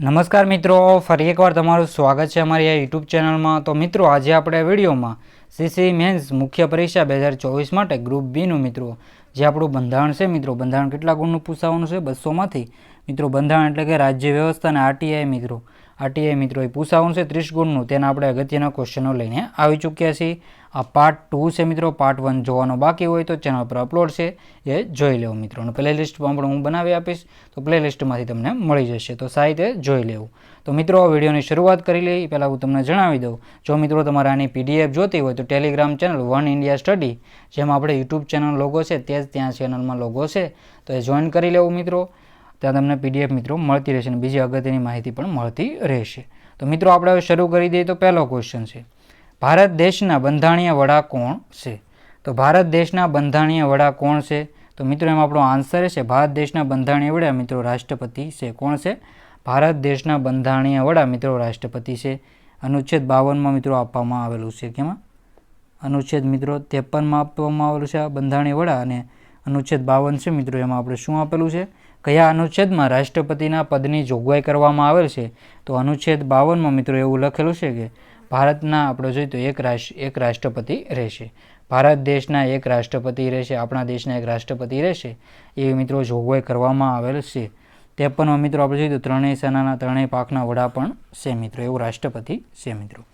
નમસ્કાર મિત્રો, ફરી એકવાર તમારું સ્વાગત છે અમારી આ યુટ્યુબ ચેનલમાં. તો મિત્રો, આજે આપણે વિડીયોમાં સીસી મેન્સ મુખ્ય પરીક્ષા બે હજાર ચોવીસ માટે ગ્રુપ બીનું મિત્રો, જે આપણું બંધારણ છે મિત્રો. બંધારણ કેટલા ગુણનું પૂછાવાનું છે? બસોમાંથી મિત્રો, બંધારણ એટલે કે રાજ્ય વ્યવસ્થા અને આરટીઆઈ મિત્રો. આરટીઆઈ મિત્રો એ પૂછાવું છે ત્રીસ ગુણનું, તેના આપણે અગત્યના ક્વેશ્ચનો લઈને આવી ચૂક્યા છીએ. આ પાર્ટ ટુ છે મિત્રો પાર્ટ વન જોવાનો બાકી હોય તો ચેનલ પર અપલોડ છે, એ જોઈ લેવું મિત્રો. અને પ્લે લિસ્ટમાં પણ હું બનાવી આપીશ, તો પ્લે લિસ્ટમાંથી તમને મળી જશે, તો સાહિત્ય જોઈ લેવું. તો મિત્રો વિડીયોની શરૂઆત કરી લઈ પહેલાં હું તમને જણાવી દઉં. જો મિત્રો તમારે આની પીડીએફ જોતી હોય તો Telegram channel one India study જેમાં આપણે યુટ્યુબ ચેનલ લોગો છે, તે જ ત્યાં ચેનલમાં લોગો છે. તો એ જોઈન કરી લેવું મિત્રો. ત્યાં તમને પીડીએફ મિત્રો મળતી રહેશે અને બીજી અગત્યની માહિતી પણ મળતી રહેશે. તો મિત્રો, આપણે હવે શરૂ કરી દઈએ તો પહેલો ક્વેશ્ચન છે. ભારત દેશના બંધારણીય વડા કોણ છે? તો ભારત દેશના બંધારણીય વડા કોણ છે? તો મિત્રો, એમાં આપણો આન્સર છે ભારત દેશના બંધારણીય વડા મિત્રો રાષ્ટ્રપતિ છે. કોણ છે? ભારત દેશના બંધારણીય વડા મિત્રો રાષ્ટ્રપતિ છે. અનુચ્છેદ બાવનમાં મિત્રો આપવામાં આવેલું છે કેમાં? અનુચ્છેદ મિત્રો ત્રેપનમાં આપવામાં આવેલું છે આ બંધારણીય વડા અને અનુચ્છેદ બાવન છે મિત્રો, એમાં આપણે શું આપેલું છે? કયા અનુચ્છેદમાં રાષ્ટ્રપતિના પદની જોગવાઈ કરવામાં આવેલ છે? તો અનુચ્છેદ બાવનમાં મિત્રો એવું લખેલું છે કે ભારતના આપણે જોઈએ તો એક રાષ્ટ્ર, એક રાષ્ટ્રપતિ રહેશે. ભારત દેશના એક રાષ્ટ્રપતિ રહેશે, આપણા દેશના એક રાષ્ટ્રપતિ રહેશે એવી મિત્રો જોગવાઈ કરવામાં આવેલ છે. ત્રેપનમાં મિત્રો આપણે જોઈએ તો ત્રણેય સેનાના ત્રણેય પાકના વડા પણ છે મિત્રો, એવું રાષ્ટ્રપતિ છે મિત્રો.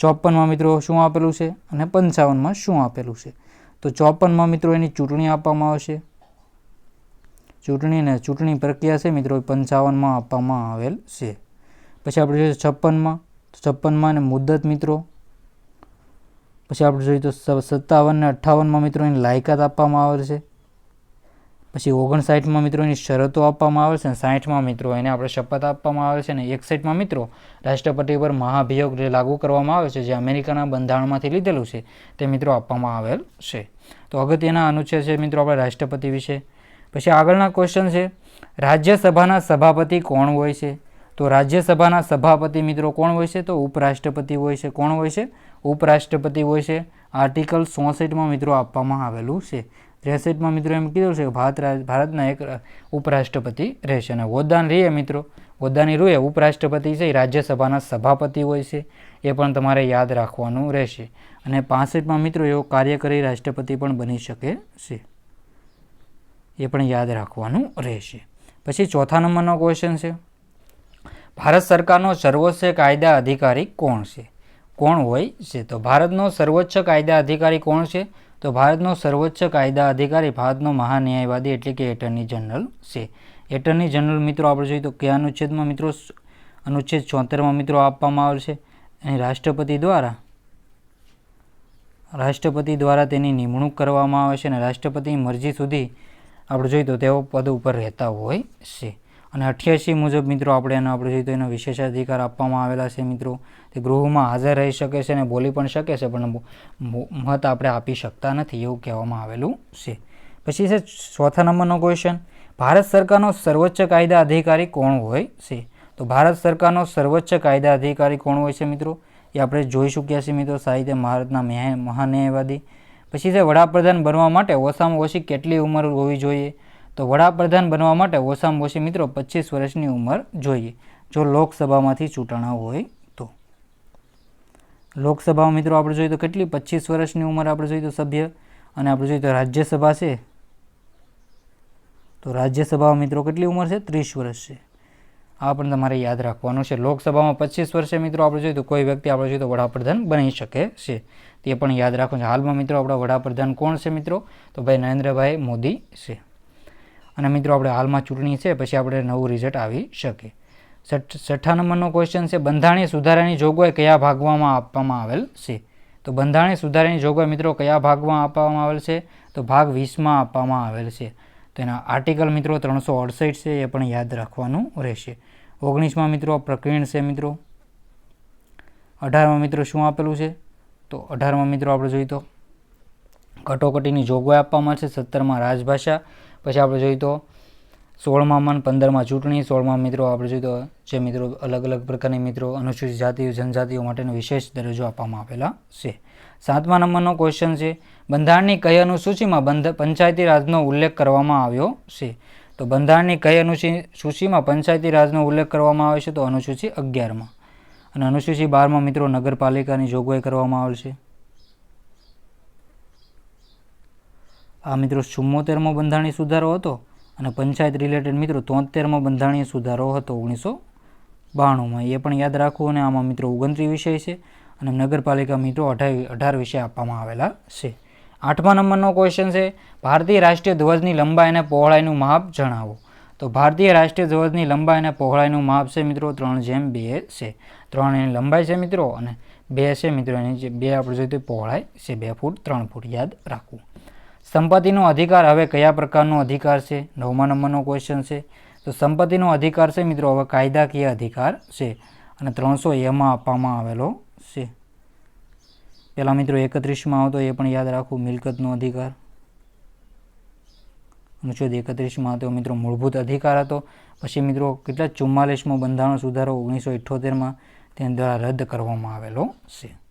ચોપનમાં મિત્રો શું આપેલું છે અને પંચાવનમાં શું આપેલું છે? તો ચોપનમાં મિત્રો એની ચૂંટણી આપવામાં આવશે. ચૂંટણીને ચૂંટણી પ્રક્રિયા છે મિત્રો પંચાવનમાં આપવામાં આવેલ છે. પછી આપણે જોઈએ છપ્પનમાં છપ્પનમાં અને મુદ્દત મિત્રો. પછી આપણે જોઈએ તો સત્તાવન ને અઠ્ઠાવનમાં મિત્રો એની લાયકાત આપવામાં આવે છે. પછી ઓગણસાઠમાં મિત્રો એની શરતો આપવામાં આવે છે અને સાઠમાં મિત્રો એને આપણે શપથ આપવામાં આવે છે અને એકસઠમાં મિત્રો રાષ્ટ્રપતિ પર મહાભિયોગ જે લાગુ કરવામાં આવે છે, જે અમેરિકાના બંધારણમાંથી લીધેલું છે, તે મિત્રો આપવામાં આવેલ છે. તો અગત્યના અનુચ્છેદ છે મિત્રો આપણે રાષ્ટ્રપતિ વિશે. પછી આગળના ક્વેશ્ચન છે, રાજ્યસભાના સભાપતિ કોણ હોય છે? તો રાજ્યસભાના સભાપતિ મિત્રો કોણ હોય છે? તો ઉપરાષ્ટ્રપતિ હોય છે. કોણ હોય છે? ઉપરાષ્ટ્રપતિ હોય છે. આર્ટિકલ ચોસઠમાં મિત્રો આપવામાં આવેલું છે. ત્રેસઠમાં મિત્રો એમ કીધું છે કે ભારત ભારતના એક ઉપરાષ્ટ્રપતિ રહેશે. અને હોદ્દાન રહીએ મિત્રો. હોદ્દાની રૂએ ઉપરાષ્ટ્રપતિ છે. એ રાજ્યસભાના સભાપતિ હોય છે. એ પણ તમારે યાદ રાખવાનું રહેશે. અને પાસઠમાં મિત્રો એવો કાર્યકારી રાષ્ટ્રપતિ પણ બની શકે છે. એ પણ યાદ રાખવાનું રહેશે. પછી ચોથા નંબરનો ક્વેશ્ચન છે. ભારત સરકારનો સર્વોચ્ચ કાયદા અધિકારી કોણ છે? કોણ હોય છે? તો ભારતનો સર્વોચ્ચ કાયદા અધિકારી કોણ છે? તો ભારતનો સર્વોચ્ચ કાયદા અધિકારી ભારતનો મહાન્યાયવાદી એટલે કે એટર્ની જનરલ છે. એટર્ની જનરલ મિત્રો આપણે જોઈએ તો કયા અનુચ્છેદમાં મિત્રો? અનુચ્છેદ ચોતેરમાં મિત્રો આપવામાં આવેલ છે. અને રાષ્ટ્રપતિ દ્વારા? રાષ્ટ્રપતિ દ્વારા તેની નિમણૂક કરવામાં આવે છે અને રાષ્ટ્રપતિની મરજી સુધી આપણે જોઈએ તો તેઓ પદ ઉપર રહેતા હોય છે. અને અઠ્યાસી મુજબ મિત્રો આપણે એનો આપણે જોઈએ તો એનો વિશેષાધિકાર આપવામાં આવેલા છે મિત્રો. તે ગૃહમાં હાજર રહી શકે છે અને બોલી પણ શકે છે, પણ મત આપણે આપી શકતા નથી એવું કહેવામાં આવેલું છે. પછી છે ચોથા નંબરનો ક્વેશ્ચન ભારત સરકારનો સર્વોચ્ચ કાયદા અધિકારી કોણ હોય છે? તો ભારત સરકારનો સર્વોચ્ચ કાયદા અધિકારી કોણ હોય છે મિત્રો? એ આપણે જોઈ ચૂક્યા છીએ મિત્રો સાહિત્ય, ભારતના મહાન્યાયવાદી પછી છે, વડાપ્રધાન બનવા માટે ઓછામાં ઓછી કેટલી ઉંમર હોવી જોઈએ? તો વડાપ્રધાન બનવા માટે ઓછામાં ઓછી મિત્રો પચીસ વર્ષની ઉંમર જોઈએ. જો લોકસભામાંથી ચૂંટણા હોય તો. લોકસભામાં મિત્રો આપણે જોઈએ તો કેટલી? પચીસ વર્ષની ઉંમર આપણે જોઈએ તો સભ્ય. અને આપણે જોઈએ તો રાજ્યસભા છે. તો રાજ્યસભામાં મિત્રો કેટલી ઉંમર છે? ત્રીસ વર્ષ છે. આ પણ તમારે યાદ રાખવાનું છે. લોકસભામાં પચીસ વર્ષે મિત્રો આપણે જોઈએ તો કોઈ વ્યક્તિ આપણે જોઈએ તો વડાપ્રધાન બની શકે છે. તે પણ યાદ રાખવું છે. હાલમાં મિત્રો આપણા વડાપ્રધાન કોણ છે મિત્રો? તો ભાઈ નરેન્દ્રભાઈ મોદી છે. અને મિત્રો આપણે હાલમાં ચૂંટણી છે, પછી આપણે નવું રિઝલ્ટ આવી શકે. છઠ્ઠા નંબરનો ક્વેશ્ચન છે, બંધારણીય સુધારાની જોગવાઈ કયા ભાગમાં આપવામાં આવેલ છે? તો બંધારણીય સુધારાની જોગવાઈ મિત્રો કયા ભાગમાં આપવામાં આવેલ છે? તો ભાગ વીસમાં આપવામાં આવેલ છે. તો એના આર્ટિકલ મિત્રો ત્રણસો અડસઠ છે, એ પણ યાદ રાખવાનું રહેશે. ઓગણીસમાં મિત્રો પ્રકરણ છે મિત્રો. અઢારમાં મિત્રો શું આપેલું છે? તો અઢારમાં મિત્રો આપણે જોઈએ તો, કટોકટીની જોગવાઈ આપવામાં છે સત્તરમાં રાજભાષા, પછી આપણે જોઈએ તો સોળમાં મન, પંદરમાં ચૂંટણી. સોળમાં મિત્રો, આપણે જોઈએ તો જે મિત્રો, અલગ અલગ પ્રકારની મિત્રો, અનુસૂચિત જાતિઓ, જનજાતિઓ માટેનો વિશેષ દરજ્જો આપવામાં આવેલા છે. સાતમા નંબરનો ક્વેશ્ચન છે, બંધારણની કઈ અનુસૂચિમાં બંધ, પંચાયતી રાજનો ઉલ્લેખ કરવામાં આવ્યો છે? તો બંધારણની કઈ અનુસૂચિમાં સૂચિમાં પંચાયતી રાજનો ઉલ્લેખ કરવામાં આવે છે? તો અનુસૂચિ અગિયારમાં. અને અનુસૂચિ બારમાં મિત્રો, નગરપાલિકાની જોગવાઈ કરવામાં આવેલ છે. આ મિત્રો ચુમ્મોતેરમો બંધારણી સુધારો હતો. અને પંચાયત રિલેટેડ મિત્રો, તોતેરમો બંધારણીય સુધારો હતો ઓગણીસો બાણુંમાં. એ પણ યાદ રાખવું અને આમાં મિત્રો ઓગણત્રીસ વિષય છે અને નગરપાલિકા મિત્રો અઢાર અઢાર વિષય આપવામાં આવેલા છે. આઠમા નંબરનો ક્વેશ્ચન છે, ભારતીય રાષ્ટ્રીય ધ્વજની લંબાઈ અને પહોળાઈનું માપ જણાવો. તો ભારતીય રાષ્ટ્રીય ધ્વજની લંબાઈ અને પહોળાઈનું માપ છે મિત્રો ત્રણ જેમ બે છે. ત્રણ એની લંબાઈ છે મિત્રો અને બે છે મિત્રો એની જે બે આપણે જોઈએ તો પહોળાઈ છે, બે ફૂટ, ત્રણ ફૂટ. યાદ રાખવું. સંપત્તિનો અધિકાર હવે કયા પ્રકારનો અધિકાર છે? નવમા નંબરનો ક્વેશ્ચન છે. તો સંપત્તિનો અધિકાર છે મિત્રો, હવે કાયદાકીય અધિકાર છે અને ત્રણસો એમાં આપવામાં આવેલો છે. પહેલાં મિત્રો એકત્રીસમાં આવતો, એ પણ યાદ રાખવું મિલકતનો અધિકાર. અનુચ્છેદ એકત્રીસમાં હતો મિત્રો મૂળભૂત અધિકાર હતો. પછી મિત્રો કેટલા ચુમ્માલીસમો બંધારણ સુધારો, ઓગણીસો ઇઠ્ઠોતેરમાં તેના દ્વારા રદ કરવામાં આવેલો છે.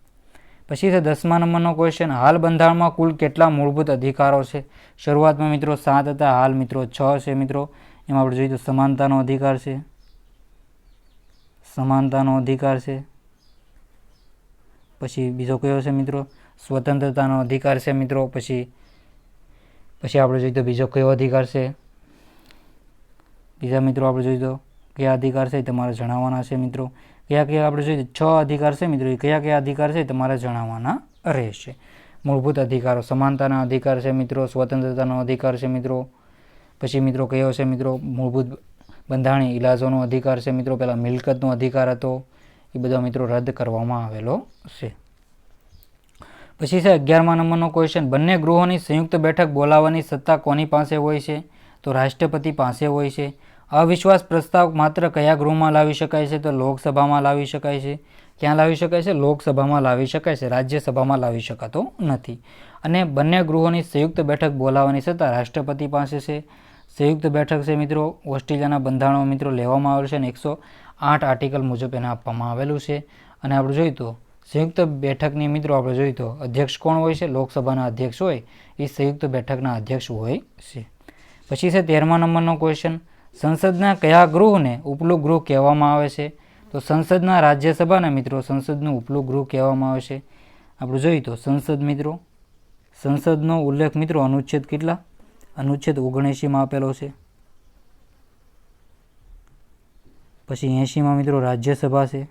પછી છે દસમા નંબરનો ક્વેશ્ચન હાલ બંધારણમાં કુલ કેટલા મૂળભૂત અધિકારો છે? શરૂઆતમાં મિત્રો સાત હતા, હાલ મિત્રો છ છે મિત્રો. એમાં આપણે જોઈએ તો સમાનતાનો અધિકાર છે. સમાનતાનો અધિકાર છે. પછી બીજો કયો છે મિત્રો? સ્વતંત્રતાનો અધિકાર છે મિત્રો. પછી પછી આપણે જોઈએ તો બીજો કયો અધિકાર છે? બીજા મિત્રો આપણે જોઈએ તો કયા અધિકાર છે તમારે જણાવવાના છે મિત્રો. કયા કયા આપણે જોઈએ છ અધિકાર છે મિત્રો, એ કયા કયા અધિકાર છે તમારે જણાવવાના રહેશે. મૂળભૂત અધિકારો, સમાનતાના અધિકાર છે મિત્રો, સ્વતંત્રતાનો અધિકાર છે મિત્રો, પછી મિત્રો કયો છે મિત્રો? મૂળભૂત બંધારણીય ઇલાજોનો અધિકાર છે મિત્રો, પહેલાં મિલકતનો અધિકાર હતો, એ બધા મિત્રો રદ કરવામાં આવેલો છે. પછી છે અગિયારમા નંબરનો ક્વેશ્ચન બંને ગૃહોની સંયુક્ત બેઠક બોલાવવાની સત્તા કોની પાસે હોય છે? તો રાષ્ટ્રપતિ પાસે હોય છે. અવિશ્વાસ પ્રસ્તાવ માત્ર કયા ગૃહમાં લાવી શકાય છે? તો લોકસભામાં લાવી શકાય છે. ક્યાં લાવી શકાય છે? લોકસભામાં લાવી શકાય છે. રાજ્યસભામાં લાવી શકાતો નથી. અને બંને ગૃહોની સંયુક્ત બેઠક બોલાવવાની સત્તા રાષ્ટ્રપતિ પાસે છે. સંયુક્ત બેઠક છે મિત્રો. ઓસ્ટ્રેલિયાના બંધારણો મિત્રો લેવામાં આવેલું છે અને એકસો આઠ આર્ટિકલ મુજબ એને આપવામાં આવેલું છે. અને આપણે જોઈએ તો સંયુક્ત બેઠકની મિત્રો આપણે જોઈએ તો અધ્યક્ષ કોણ હોય છે? લોકસભાના અધ્યક્ષ હોય. એ સંયુક્ત બેઠકના અધ્યક્ષ હોય છે. પછી છે તેરમા નંબરનો ક્વેશ્ચન સંસદના કયા ગૃહને ઉપલું ગૃહ કહેવામાં આવે છે? તો સંસદના રાજ્યસભાના મિત્રો સંસદનું ઉપલું ગૃહ કહેવામાં આવે છે. આપણે જોઈએ તો સંસદ મિત્રો, સંસદનો ઉલ્લેખ મિત્રો અનુચ્છેદ કેટલા? અનુચ્છેદ ઓગણએંશીમાં આપેલો છે. પછી એંશીમાં મિત્રો રાજ્યસભા છે.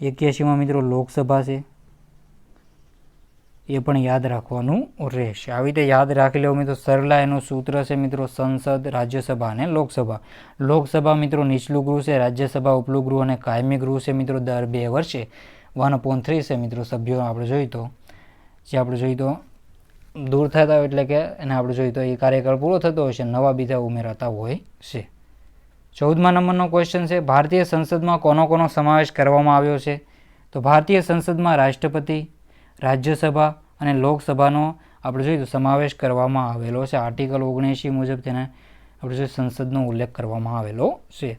એક્યાસીમાં મિત્રો લોકસભા છે. એ પણ યાદ રાખવાનું રહેશે. આવી રીતે યાદ રાખી લેવું મિત્રો, સરલા એનું સૂત્ર છે મિત્રો, સંસદ, રાજ્યસભા અને લોકસભા. લોકસભા મિત્રો નીચલું ગૃહ છે, રાજ્યસભા ઉપલું ગૃહ અને કાયમી ગૃહ છે મિત્રો, દર બે વર્ષે. વન પોઈન્ટ થ્રી છે મિત્રો સભ્યો આપણે જોઈએ તો. જે આપણે જોઈએ તો દૂર થતા હોય એટલે કે એને આપણે જોઈએ તો એ કાર્યકાળ પૂરો થતો હોય છે, નવા બીજા ઉમેરાતા હોય છે. ચૌદમા નંબરનો ક્વેશ્ચન છે, ભારતીય સંસદમાં કોનો કોનો સમાવેશ કરવામાં આવ્યો છે? તો ભારતીય સંસદમાં રાષ્ટ્રપતિ રાજ્યસભા અને લોકસભાનો આપણે જોઈએ તો સમાવેશ કરવામાં આવેલો છે. આર્ટિકલ ઓગણએંશી મુજબ તેને આપણે જોઈએ સંસદનો ઉલ્લેખ કરવામાં આવેલો છે.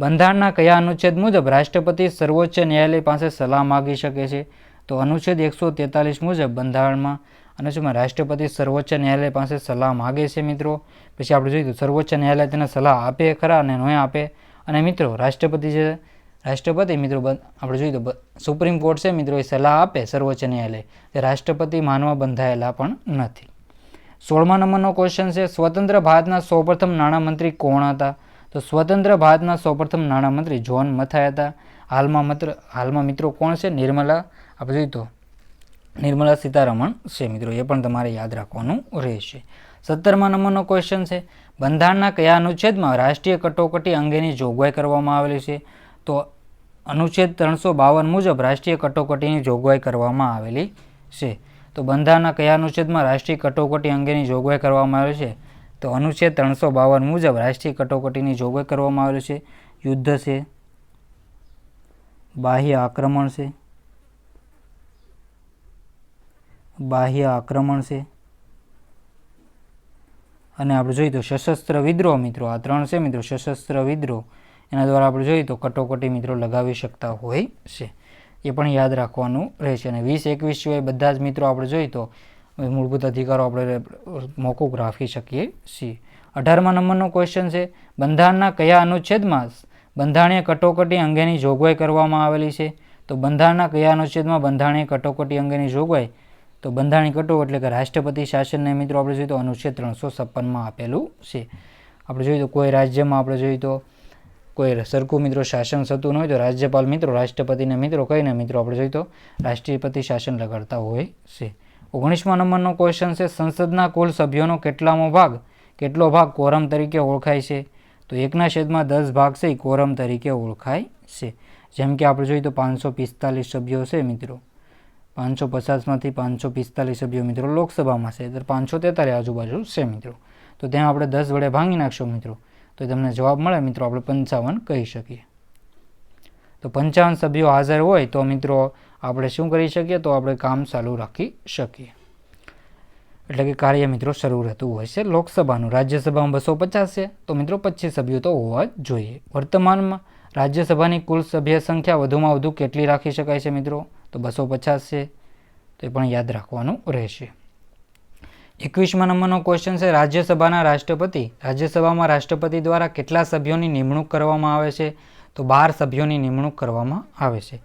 બંધારણના કયા અનુચ્છેદ મુજબ રાષ્ટ્રપતિ સર્વોચ્ચ ન્યાયાલય પાસે સલાહ માગી શકે છે? તો અનુચ્છેદ એકસો તેતાલીસ મુજબ બંધારણમાં અનુચ્છેદમાં રાષ્ટ્રપતિ સર્વોચ્ચ ન્યાયાલય પાસે સલાહ માગે છે મિત્રો. પછી આપણે જોઈએ તો સર્વોચ્ચ ન્યાયાલય તેને સલાહ આપે ખરા અને ન આપે. અને મિત્રો, રાષ્ટ્રપતિ જે રાષ્ટ્રપતિ, મિત્રો આપણે જોઈએ તો સુપ્રીમ કોર્ટ છે, મિત્રો, એ સલાહ આપે સર્વોચ્ચ ન્યાયાલય. રાષ્ટ્રપતિ માનવા બંધાયેલા પણ નથી. સોળમા નંબરનો ક્વેશ્ચન છે, સ્વતંત્ર ભારતના સૌપ્રથમ નાણામંત્રી કોણ હતા? તો સ્વતંત્ર ભારતના સૌપ્રથમ નાણામંત્રી જ્હોન મથાય હતા. હાલમાં માત્ર હાલમાં મિત્રો કોણ છે? નિર્મલા આપણે જોઈએ તો નિર્મલા સીતારમણ છે, મિત્રો, એ પણ તમારે યાદ રાખવાનું રહેશે. સત્તરમા નંબરનો ક્વેશ્ચન છે, બંધારણના કયા અનુચ્છેદમાં રાષ્ટ્રીય કટોકટી અંગેની જોગવાઈ કરવામાં આવેલી છે? તો અનુચ્છેદ ત્રણસો બાવન મુજબ રાષ્ટ્રીય કટોકટીની જોગવાઈ કરવામાં આવેલી છે. તો બંધારણના કયા અનુચ્છેદમાં રાષ્ટ્રીય કટોકટી અંગેની જોગવાઈ કરવામાં આવેલી છે? તો અનુચ્છેદ ત્રણસો બાવન મુજબ રાષ્ટ્રીય કટોકટીની જોગવાઈ કરવામાં આવેલી છે. યુદ્ધ છે. બાહ્ય આક્રમણ છે. બાહ્ય આક્રમણ છે. અને આપણે જોઈએ તો સશસ્ત્ર વિદ્રોહ મિત્રો, આ ત્રણ છે મિત્રો, સશસ્ત્ર વિદ્રોહ. એના દ્વારા આપણે જોઈએ તો કટોકટી મિત્રો લગાવી શકતા હોય છે. એ પણ યાદ રાખવાનું રહેશે અને વીસ એકવીસ સિવાય બધા જ મિત્રો આપણે જોઈએ તો મૂળભૂત અધિકારો આપણે મોકૂફ રાખી શકીએ છીએ. અઢારમા નંબરનો ક્વેશ્ચન છે, બંધારણના કયા અનુચ્છેદમાં બંધારણીય કટોકટી અંગેની જોગવાઈ કરવામાં આવેલી છે? તો બંધારણના કયા અનુચ્છેદમાં બંધારણીય કટોકટી અંગેની જોગવાઈ? તો બંધારણીય કટો એટલે કે રાષ્ટ્રપતિ શાસનને મિત્રો આપણે જોઈએ તો અનુચ્છેદ ત્રણસો છપ્પનમાં આપેલું છે. આપણે જોઈએ તો કોઈ રાજ્યમાં આપણે જોઈએ તો કોઈ સરખું મિત્રો શાસન થતું ન હોય તો રાજ્યપાલ મિત્રો, રાષ્ટ્રપતિને મિત્રો કહીને મિત્રો આપણે જોઈએ તો રાષ્ટ્રપતિ શાસન લગાડતા હોય છે. ઓગણીસમા નંબરનો ક્વેશ્ચન છે, સંસદના કુલ સભ્યોનો કેટલામો ભાગ? કેટલો ભાગ કોરમ તરીકે ઓળખાય છે? તો એકના છેદમાં દસ ભાગ છે કોરમ તરીકે ઓળખાય છે. જેમ કે આપણે જોઈએ તો પાંચસો પિસ્તાલીસ સભ્યો છે મિત્રો. પાંચસો પચાસમાંથી પાંચસો પિસ્તાલીસ સભ્યો મિત્રો લોકસભામાં છે, તો પાંચસો તેતાલીસ આજુબાજુ છે મિત્રો. તો ત્યાં આપણે દસ વડે ભાંગી નાખશો મિત્રો. તો તમને જવાબ મળે, મિત્રો. આપણે પંચાવન કહી શકીએ. તો પંચાવન સભ્યો હાજર હોય તો, મિત્રો, આપણે શું કરી શકીએ? તો આપણે કામ ચાલુ રાખી શકીએ. એટલે કે કાર્ય, મિત્રો, શરૂ રહેતું હોય છે લોકસભાનું. રાજ્યસભામાં બસો પચાસ છે. તો, મિત્રો, પચીસ સભ્યો તો હોવા જ જોઈએ. વર્તમાનમાં રાજ્યસભાની કુલ સભ્ય સંખ્યા વધુમાં વધુ કેટલી રાખી શકાય છે, મિત્રો? તો બસો પચાસ છે. તો એ પણ યાદ રાખવાનું રહેશે. એકવીસમા નંબરનો ક્વેશ્ચન છે, રાજ્યસભાના રાષ્ટ્રપતિ. રાજ્યસભામાં રાષ્ટ્રપતિ દ્વારા કેટલા સભ્યોની નિમણૂક કરવામાં આવે છે? તો બાર સભ્યોની નિમણૂક કરવામાં આવે છે.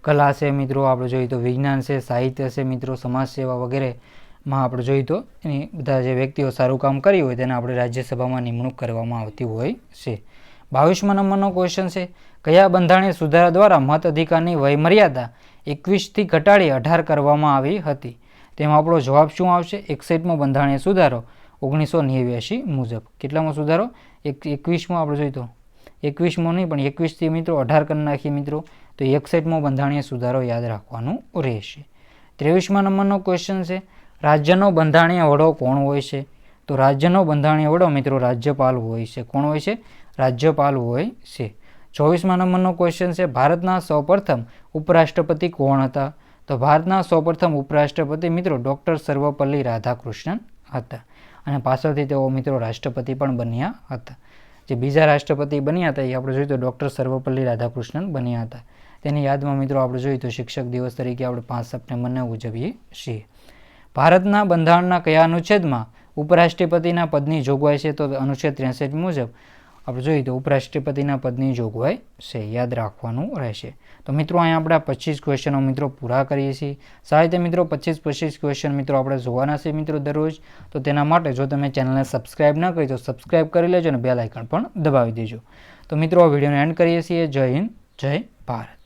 કલા છે મિત્રો, આપણે જોઈએ તો વિજ્ઞાન છે, સાહિત્ય છે મિત્રો સમાજ સેવા વગેરેમાં આપણે જોઈએ તો એની બધા જે વ્યક્તિઓ સારું કામ કર્યું હોય તેને આપણે રાજ્યસભામાં નિમણૂક કરવામાં આવતી હોય છે. બાવીસમા નંબરનો ક્વેશ્ચન છે, કયા બંધારણીય સુધારા દ્વારા મત અધિકારની વયમર્યાદા એકવીસથી ઘટાડી અઢાર કરવામાં આવી હતી? તેમાં આપણો જવાબ શું આવશે? એકસઠમો બંધારણીય સુધારો, ઓગણીસો નેવ્યાસી મુજબ. કેટલામાં સુધારો? એક, એકવીસમો આપણે જોઈએ તો એકવીસમો નહીં, પણ એકવીસથી મિત્રો અઢાર કરી નાખીએ મિત્રો. તો એકસઠમો બંધારણીય સુધારો યાદ રાખવાનું રહેશે. ત્રેવીસમા નંબરનો ક્વેશ્ચન છે. રાજ્યનો બંધારણીય વડો કોણ હોય છે? તો રાજ્યનો બંધારણીય વડો મિત્રો રાજ્યપાલ હોય છે. કોણ હોય છે? રાજ્યપાલ હોય છે. ચોવીસમા નંબરનો ક્વેશ્ચન છે. ભારતના સૌપ્રથમ ઉપરાષ્ટ્રપતિ કોણ હતા? તો ભારતના સૌપ્રથમ ઉપરાષ્ટ્રપતિ મિત્રો ડૉક્ટર સર્વપલ્લી રાધાકૃષ્ણન હતા. અને પાછળથી તેઓ મિત્રો રાષ્ટ્રપતિ પણ બન્યા હતા. જે બીજા રાષ્ટ્રપતિ બન્યા હતા એ આપણે જોઈએ તો ડૉક્ટર સર્વપલ્લી રાધાકૃષ્ણન બન્યા હતા. તેની યાદમાં મિત્રો આપણે જોઈએ તો શિક્ષક દિવસ તરીકે આપણે પાંચ સપ્ટેમ્બરને ઉજવીએ છીએ. ભારતના બંધારણના કયા અનુચ્છેદમાં ઉપરાષ્ટ્રપતિના પદની જોગવાઈ છે તો અનુચ્છેદ ત્રેસઠ મુજબ આપણે જોઈએ તો ઉપરાષ્ટ્રપતિના પદની જોગવાઈ છે યાદ રાખવાનું રહેશે. તો મિત્રો, અહીંયા આપણે પચીસ ક્વેશ્ચનો મિત્રો પૂરા કરીએ છીએ. સાહિત્ય મિત્રો, પચીસ પચીસ ક્વેશ્ચન મિત્રો આપણે જોવાના છે મિત્રો દરરોજ. તો તેના માટે જો તમે ચેનલને સબસ્ક્રાઇબ ન કરી, તો સબસ્ક્રાઇબ કરી લેજો અને બેલ આઇકન પણ દબાવી દેજો. તો મિત્રો, આ વિડીયોને એન્ડ કરીએ છીએ. જય હિન્દ, જય ભારત.